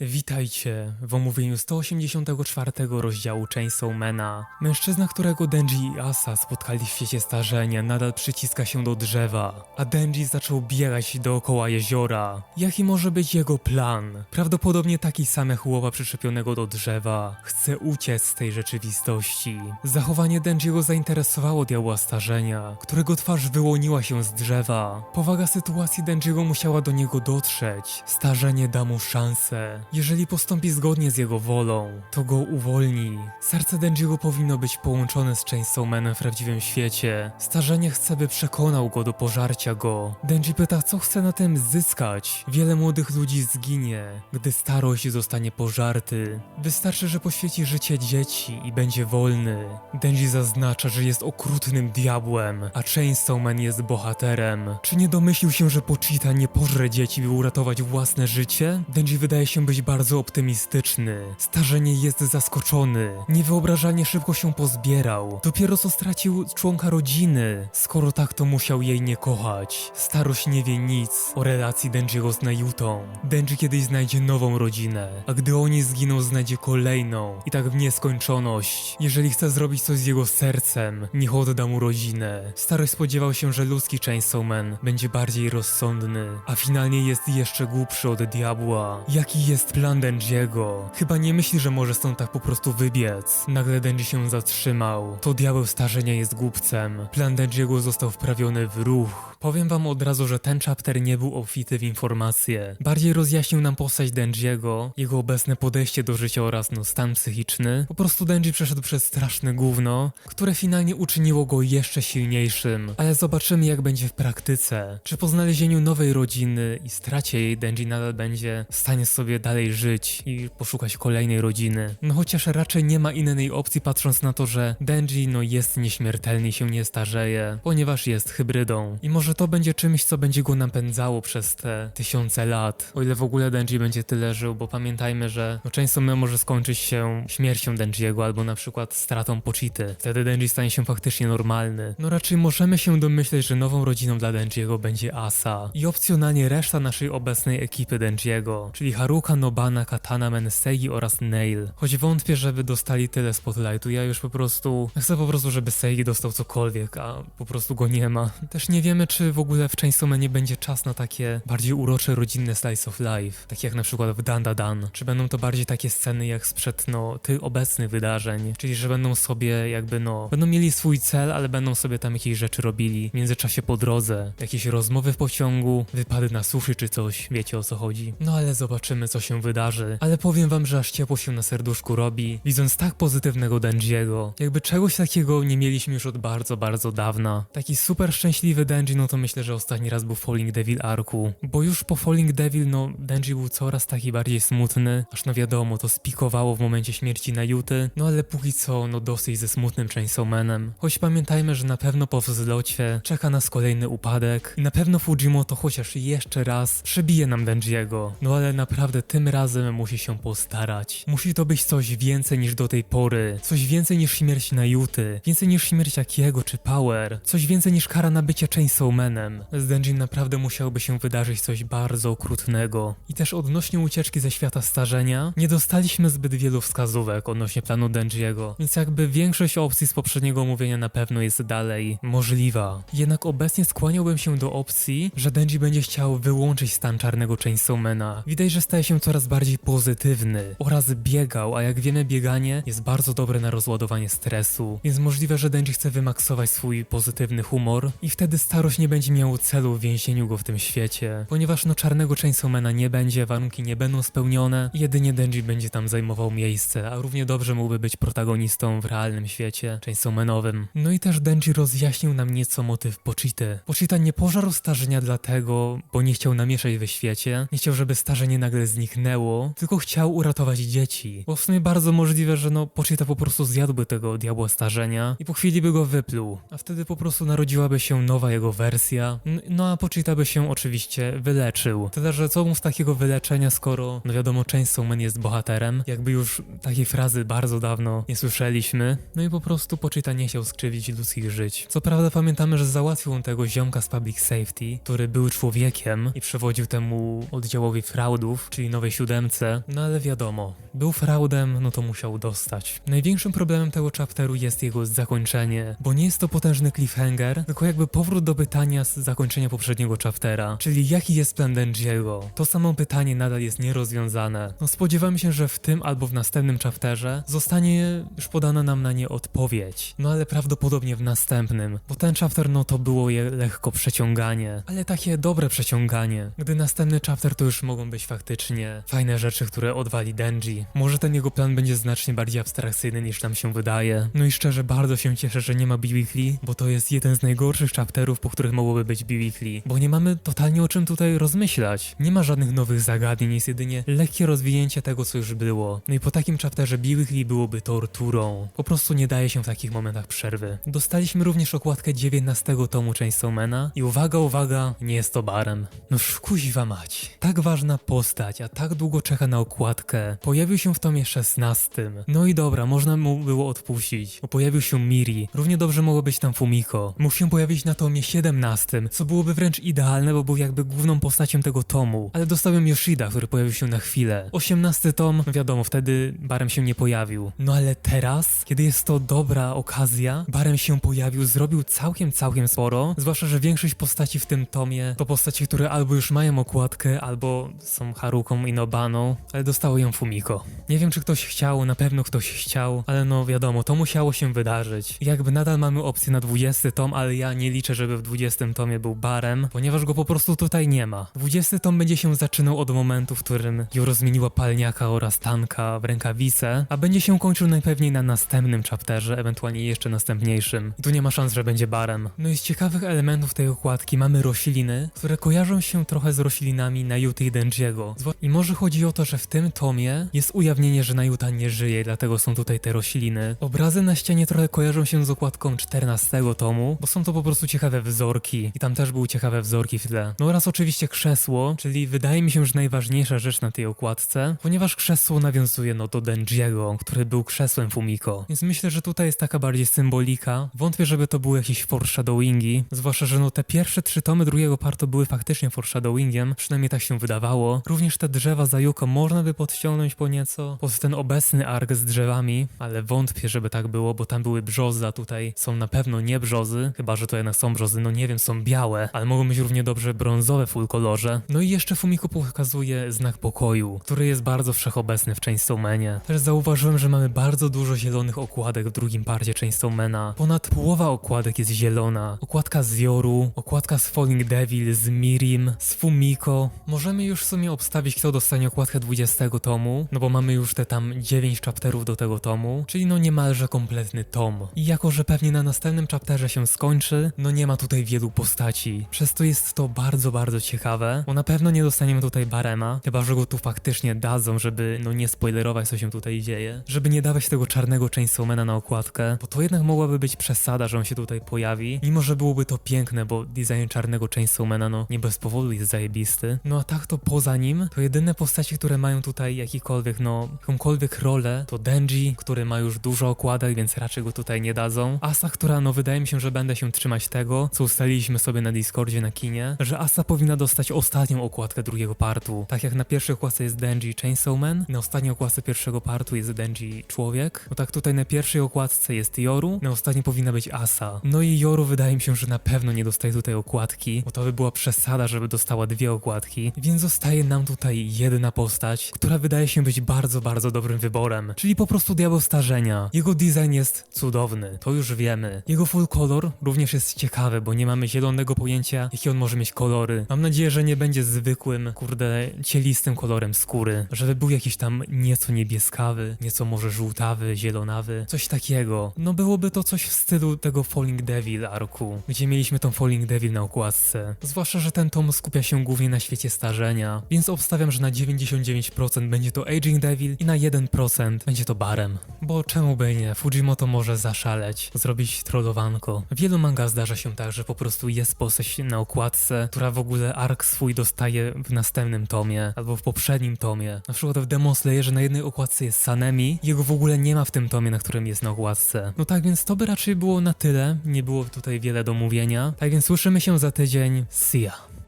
Witajcie w omówieniu 184 rozdziału Chainsawmana. Mężczyzna, którego Denji i Asa spotkali w świecie starzenia, nadal przyciska się do drzewa, a Denji zaczął biegać dookoła jeziora. Jaki może być jego plan? Prawdopodobnie taki sam jak łowa przyczepionego do drzewa. Chce uciec z tej rzeczywistości. Zachowanie Denjiego zainteresowało diabła starzenia, którego twarz wyłoniła się z drzewa. Powaga sytuacji Denjiego musiała do niego dotrzeć. Starzenie da mu szansę. Jeżeli postąpi zgodnie z jego wolą, to go uwolni. Serce Denjiego powinno być połączone z Chainsawmanem w prawdziwym świecie. Starzenie chce, by przekonał go do pożarcia go. Denji pyta, co chce na tym zyskać. Wiele młodych ludzi zginie, gdy starość zostanie pożarty. Wystarczy, że poświęci życie dzieci i będzie wolny. Denji zaznacza, że jest okrutnym diabłem, a Chainsawman jest bohaterem. Czy nie domyślił się, że Pochita nie pożre dzieci, by uratować własne życie? Denji wydaje się być bardzo optymistyczny. Starzenie jest zaskoczony. Niewyobrażalnie szybko się pozbierał. Dopiero co stracił członka rodziny. Skoro tak, to musiał jej nie kochać. Starość nie wie nic o relacji Denjiego z Nayutą. Denji kiedyś znajdzie nową rodzinę, a gdy oni zginą, znajdzie kolejną. I tak w nieskończoność. Jeżeli chce zrobić coś z jego sercem, niech odda mu rodzinę. Starość spodziewał się, że ludzki Chainsawman będzie bardziej rozsądny, a finalnie jest jeszcze głupszy od diabła. Jaki jest plan Denjiego? Chyba nie myśli, że może stąd tak po prostu wybiec. Nagle Denji się zatrzymał. To diabeł starzenia jest głupcem. Plan Denjiego został wprawiony w ruch. Powiem wam od razu, że ten chapter nie był obfity w informacje. Bardziej rozjaśnił nam postać Denjiego, jego obecne podejście do życia oraz no stan psychiczny. Po prostu Denji przeszedł przez straszne gówno, które finalnie uczyniło go jeszcze silniejszym. Ale zobaczymy jak będzie w praktyce. Czy po znalezieniu nowej rodziny i stracie jej Denji nadal będzie w stanie sobie dalej żyć i poszukać kolejnej rodziny. No chociaż raczej nie ma innej opcji patrząc na to, że Denji no jest nieśmiertelny i się nie starzeje, ponieważ jest hybrydą. I może to będzie czymś, co będzie go napędzało przez te tysiące lat. O ile w ogóle Denji będzie tyle żył, bo pamiętajmy, że no często może skończyć się śmiercią Denjiego albo na przykład stratą Pochity. Wtedy Denji stanie się faktycznie normalny. No raczej możemy się domyśleć, że nową rodziną dla Denjiego będzie Asa i opcjonalnie reszta naszej obecnej ekipy Denjiego, czyli Haruka, Nobana, Katana, Mensei oraz Nail. Choć wątpię, żeby dostali tyle spotlightu, ja już po prostu chcę po prostu, żeby Seigi dostał cokolwiek, a po prostu go nie ma. Też nie wiemy, czy w ogóle w Chainsaw nie będzie czas na takie bardziej urocze, rodzinne slice of life, takie jak na przykład w Dan Da Dan. Czy będą to bardziej takie sceny jak sprzed, no, tych obecnych wydarzeń, czyli że będą sobie jakby, no, będą mieli swój cel, ale będą sobie tam jakieś rzeczy robili w międzyczasie po drodze, jakieś rozmowy w pociągu, wypady na suszy czy coś, wiecie o co chodzi. No ale zobaczymy, co się wydarzy. Ale powiem wam, że aż ciepło się na serduszku robi, widząc tak pozytywnego Denjiego. Jakby czegoś takiego nie mieliśmy już od bardzo, bardzo dawna. Taki super szczęśliwy Denji, no to myślę, że ostatni raz był w Falling Devil Arku. Bo już po Falling Devil, no, Denji był coraz taki bardziej smutny, aż no wiadomo, to spikowało w momencie śmierci Najuty, no ale póki co, no dosyć ze smutnym Chainsawmanem. Choć pamiętajmy, że na pewno po wzlocie czeka nas kolejny upadek i na pewno Fujimoto chociaż jeszcze raz przebije nam Denjiego. No ale naprawdę tym razem musi się postarać. Musi to być coś więcej niż do tej pory, coś więcej niż śmierć Najuty, więcej niż śmierć Akiego czy Power, coś więcej niż kara na bycie Chainsawmanem. Z Denji naprawdę musiałoby się wydarzyć coś bardzo okrutnego. I też odnośnie ucieczki ze świata starzenia, nie dostaliśmy zbyt wielu wskazówek odnośnie planu Denjiego, więc jakby większość opcji z poprzedniego omówienia na pewno jest dalej możliwa. Jednak obecnie skłaniałbym się do opcji, że Denji będzie chciał wyłączyć stan czarnego Chainsawmana. Widać, że staje się coraz bardziej pozytywny oraz biegał, a jak wiemy bieganie jest bardzo dobre na rozładowanie stresu, więc możliwe, że Denji chce wymaksować swój pozytywny humor i wtedy starość nie będzie miał celu w więzieniu go w tym świecie, ponieważ no czarnego Chainsawmana nie będzie, warunki nie będą spełnione jedynie Denji będzie tam zajmował miejsce, a równie dobrze mógłby być protagonistą w realnym świecie Chainsawmanowym. No i też Denji rozjaśnił nam nieco motyw Pochity. Pochita nie pożarł starzenia dlatego, bo nie chciał namieszać we świecie, nie chciał, żeby starzenie nagle zniknęło, tylko chciał uratować dzieci. Bo w sumie bardzo możliwe, że no Pochita po prostu zjadłby tego diabła starzenia i po chwili by go wypluł, a wtedy po prostu narodziłaby się nowa jego wersja no a Pochita by się oczywiście wyleczył. Tyle, że co mu z takiego wyleczenia, skoro, no wiadomo, Chainsaw Man jest bohaterem, jakby już takiej frazy bardzo dawno nie słyszeliśmy, no i po prostu Pochita nie chciał skrzywdzić ludzkich żyć. Co prawda pamiętamy, że załatwił on tego ziomka z Public Safety, który był człowiekiem i przewodził temu oddziałowi fraudów, czyli nowej siódemce, no ale wiadomo, był fraudem, no to musiał dostać. Największym problemem tego chapteru jest jego zakończenie, bo nie jest to potężny cliffhanger, tylko jakby powrót do pytania z zakończenia poprzedniego chaptera, czyli jaki jest plan Denji'ego. To samo pytanie nadal jest nierozwiązane. No spodziewamy się, że w tym albo w następnym chapterze zostanie już podana nam na nie odpowiedź. No ale prawdopodobnie w następnym, bo ten chapter no to było je lekko przeciąganie, ale takie dobre przeciąganie. Gdy następny chapter to już mogą być faktycznie fajne rzeczy, które odwali Denji. Może ten jego plan będzie znacznie bardziej abstrakcyjny niż nam się wydaje. No i szczerze bardzo się cieszę, że nie ma B-Weekly, bo to jest jeden z najgorszych chapterów, po których mogłoby być B-Weekly, bo nie mamy totalnie o czym tutaj rozmyślać. Nie ma żadnych nowych zagadnień, jest jedynie lekkie rozwinięcie tego, co już było. No i po takim chapterze B-Weekly byłoby torturą. Po prostu nie daje się w takich momentach przerwy. Dostaliśmy również okładkę 19 tomu Chainsawmana i uwaga, uwaga, nie jest to barem. No kuźwa mać. Tak ważna postać, a tak długo czeka na okładkę. Pojawił się w tomie 16. No i dobra, można mu było odpuścić, bo pojawił się Miri. Równie dobrze mogło być tam Fumiko. Mógł się pojawić na tomie 17, co byłoby wręcz idealne, bo był jakby główną postacią tego tomu. Ale dostałem Yoshida, który pojawił się na chwilę. 18 tom, no wiadomo, wtedy Barem się nie pojawił. No ale teraz, kiedy jest to dobra okazja, Barem się pojawił, zrobił całkiem, całkiem sporo. Zwłaszcza, że większość postaci w tym tomie to postaci, które albo już mają okładkę, albo są Haruką i Nobaną, ale dostało ją Fumiko. Nie wiem, czy ktoś chciał, na pewno ktoś chciał, ale no wiadomo, to musiało się wydarzyć. I Jakby nadal mamy opcję na 20 tom, ale ja nie liczę, żeby w 20 tomie był Barem, ponieważ go po prostu tutaj nie ma. 20 tom będzie się zaczynał od momentu, w którym Juro zmieniła palniaka oraz tanka w rękawice, a będzie się kończył najpewniej na następnym chapterze, ewentualnie jeszcze następniejszym. I tu nie ma szans, że będzie Barem. No i z ciekawych elementów tej okładki mamy rośliny, które kojarzą się trochę z roślinami Najuty i Denjiego. I może chodzi o to, że w tym tomie jest ujawnienie, że Najuta nie żyje, dlatego są tutaj te rośliny. Obrazy na ścianie trochę kojarzą się z okładką 14 tomu, bo są to po prostu ciekawe wzorki. I tam też były ciekawe wzorki w tle. No oraz oczywiście krzesło, czyli wydaje mi się, że najważniejsza rzecz na tej okładce, ponieważ krzesło nawiązuje no do Denjiego, który był krzesłem Fumiko. Więc myślę, że tutaj jest taka bardziej symbolika. Wątpię, żeby to były jakieś foreshadowingi, zwłaszcza, że no te pierwsze trzy tomy drugiego partu były faktycznie foreshadowingiem, przynajmniej tak się wydawało. Również te drzewa za Yuko można by podciągnąć po nieco pod ten obecny ark z drzewami, ale wątpię, żeby tak było, bo tam były brzozy, a tutaj są na pewno nie brzozy, chyba, że to jednak są brzozy, no nie wiem, są białe, ale mogą być równie dobrze brązowe full kolorze. No i jeszcze Fumiko pokazuje znak pokoju, który jest bardzo wszechobecny w Chainsaw Manie. Też zauważyłem, że mamy bardzo dużo zielonych okładek w drugim parcie Chainsaw Mana. Ponad połowa okładek jest zielona. Okładka z Yoru, okładka z Falling Devil, z Mirim, z Fumiko. Możemy już w sumie obstawić, kto dostanie okładkę 20 tomu, no bo mamy już te tam 9 chapterów do tego tomu, czyli no niemalże kompletny tom. I jako, że pewnie na następnym chapterze się skończy, no nie ma tutaj wielu postaci. Przez to jest to bardzo, bardzo ciekawe, bo na pewno nie dostaniemy tutaj Barema, chyba, że go tu faktycznie dadzą, żeby no nie spoilerować, co się tutaj dzieje, żeby nie dawać tego czarnego Chainsawmana na okładkę, bo to jednak mogłaby być przesada, że on się tutaj pojawi, mimo że byłoby to piękne, bo design czarnego Chainsawmana no nie bez powodu jest zajebisty. No a tak to poza nim, to jedyne postaci, które mają tutaj jakikolwiek, no jakąkolwiek rolę, to Denji, który ma już dużo okładek, więc raczej go tutaj nie dadzą. Asa, która no wydaje mi się, że będę się trzymać tego, co ustaliliśmy sobie na Discordzie na kinie, że Asa powinna dostać ostatnią okładkę drugiego partu. Tak jak na pierwszej okładce jest Denji Chainsawman, na ostatniej okładce pierwszego partu jest Denji Człowiek, no tak tutaj na pierwszej okładce jest Yoru, na ostatniej powinna być Asa. No i Yoru wydaje mi się, że na pewno nie dostaje tutaj okładki, bo to by była przesada, żeby dostała dwie okładki, więc zostaje nam tutaj jedna postać, która wydaje się być bardzo, bardzo dobrym wyborem, czyli po prostu Diabeł Starzenia. Jego design jest cudowny, to już wiemy. Jego full color również jest ciekawy, bo nie mamy zielonego pojęcia, jakie on może mieć kolory. Mam nadzieję, że nie będzie zwykłym, kurde, cielistym kolorem skóry, żeby był jakiś tam nieco niebieskawy, nieco może żółtawy, zielonawy, coś takiego. No byłoby to coś w stylu tego Falling Devil arku, gdzie mieliśmy tą Falling Devil na okładce. Zwłaszcza, że ten tom skupia się głównie na świecie starzenia, więc obstawiam, że na 99% będzie to aging Devil i na 1% będzie to barem. Bo czemu by nie? Fujimoto może zaszaleć, zrobić trollowanko. Wielu manga zdarza się tak, że po prostu jest postać na okładce, która w ogóle ark swój dostaje w następnym tomie, albo w poprzednim tomie. Na przykład w Demon Slayerze na jednej okładce jest Sanemi, jego w ogóle nie ma w tym tomie, na którym jest na okładce. No tak więc to by raczej było na tyle, nie było tutaj wiele do mówienia. Tak więc słyszymy się za tydzień. See ya.